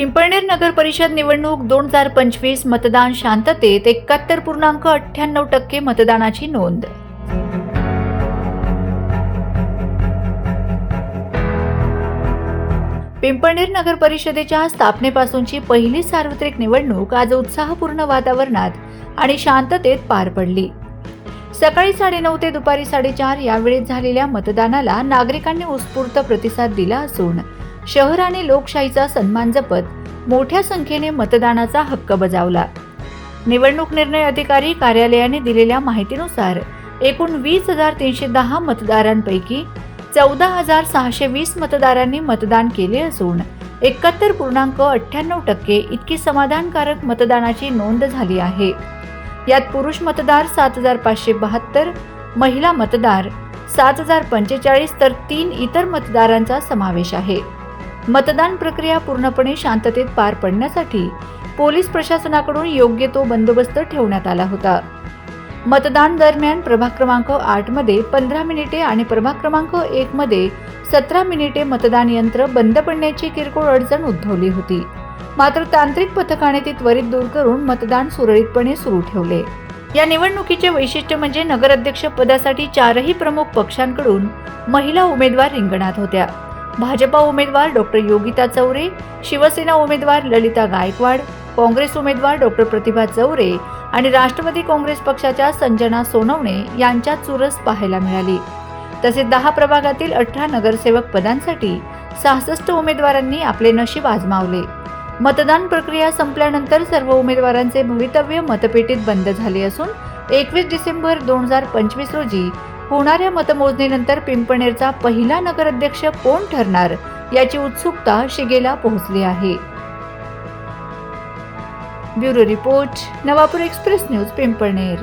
पिंपळनेर नगर परिषद निवडणूक दोन हजार पंचवीस मतदान शांततेत एकाहत्तर पूर्णांक अठ्ठ्याण्णव टक्के मतदानाची नोंद. पिंपळनेर नगर परिषदेच्या स्थापनेपासूनची पहिली सार्वत्रिक निवडणूक आज उत्साहपूर्ण वातावरणात आणि शांततेत पार पडली. सकाळी साडेनऊ ते दुपारी साडेचार या वेळेत झालेल्या मतदानाला नागरिकांनी उत्स्फूर्त प्रतिसाद दिला असून शहराने लोकशाहीचा सन्मान जपत मोठ्या संख्येने मतदानाचा हक्क बजावला. निवडणूक निर्णय अधिकारी कार्यालयाने दिलेल्या माहितीनुसार एकूण वीस हजार तीनशे दहा मतदारांपैकी चौदा हजार सहाशे वीस मतदारांनी मतदान केले असून एकाहत्तर पूर्णांक अठ्ठ्याण्णव टक्के इतकी समाधानकारक मतदानाची नोंद झाली आहे. यात पुरुष मतदार सात हजार पाचशे बहात्तर महिला मतदार सात हजार पंचेचाळीस तर तीन इतर मतदारांचा समावेश आहे. मतदान प्रक्रिया पूर्णपणे शांततेत पार पडण्यासाठी पोलीस प्रशासनाकडून योग्य तो बंदोबस्त ठेवण्यात आला होता. मतदान दरम्यान प्रभाग क्रमांक आठमध्ये पंधरा मिनिटे आणि प्रभाग क्रमांक एक मध्ये सतरा मिनिटे मतदान यंत्र बंद पडण्याची किरकोळ अडचण उद्भवली होती. मात्र तांत्रिक पथकाने ती त्वरित दूर करून मतदान सुरळीतपणे सुरू ठेवले. या निवडणुकीचे वैशिष्ट्य म्हणजे नगराध्यक्ष पदासाठी चारही प्रमुख पक्षांकडून महिला उमेदवार रिंगणात होत्या. भाजपा उमेदवार डॉक्टर योगिता चौरे शिवसेना उमेदवार ललिता गायकवाड काँग्रेस उमेदवार डॉक्टर प्रतिभा चौरे आणि राष्ट्रवादी काँग्रेस पक्षाच्या संजना सोनवणे यांच्यात चुरस पाहायला मिळाली. तसेच दहा प्रभागातील अठरा नगरसेवक पदांसाठी सहासष्ट उमेदवारांनी आपले नशीब आजमावले. मतदान प्रक्रिया संपल्यानंतर सर्व उमेदवारांचे भवितव्य मतपेटीत बंद झाले असून एकवीस डिसेंबर दोन हजार पंचवीस रोजी होणाऱ्या मतमोजणीनंतर पिंपणेरचा पहिला नगराध्यक्ष कोण ठरणार याची उत्सुकता शिगेला पोहोचली आहे. Bureau report Navapur express news Pimpalner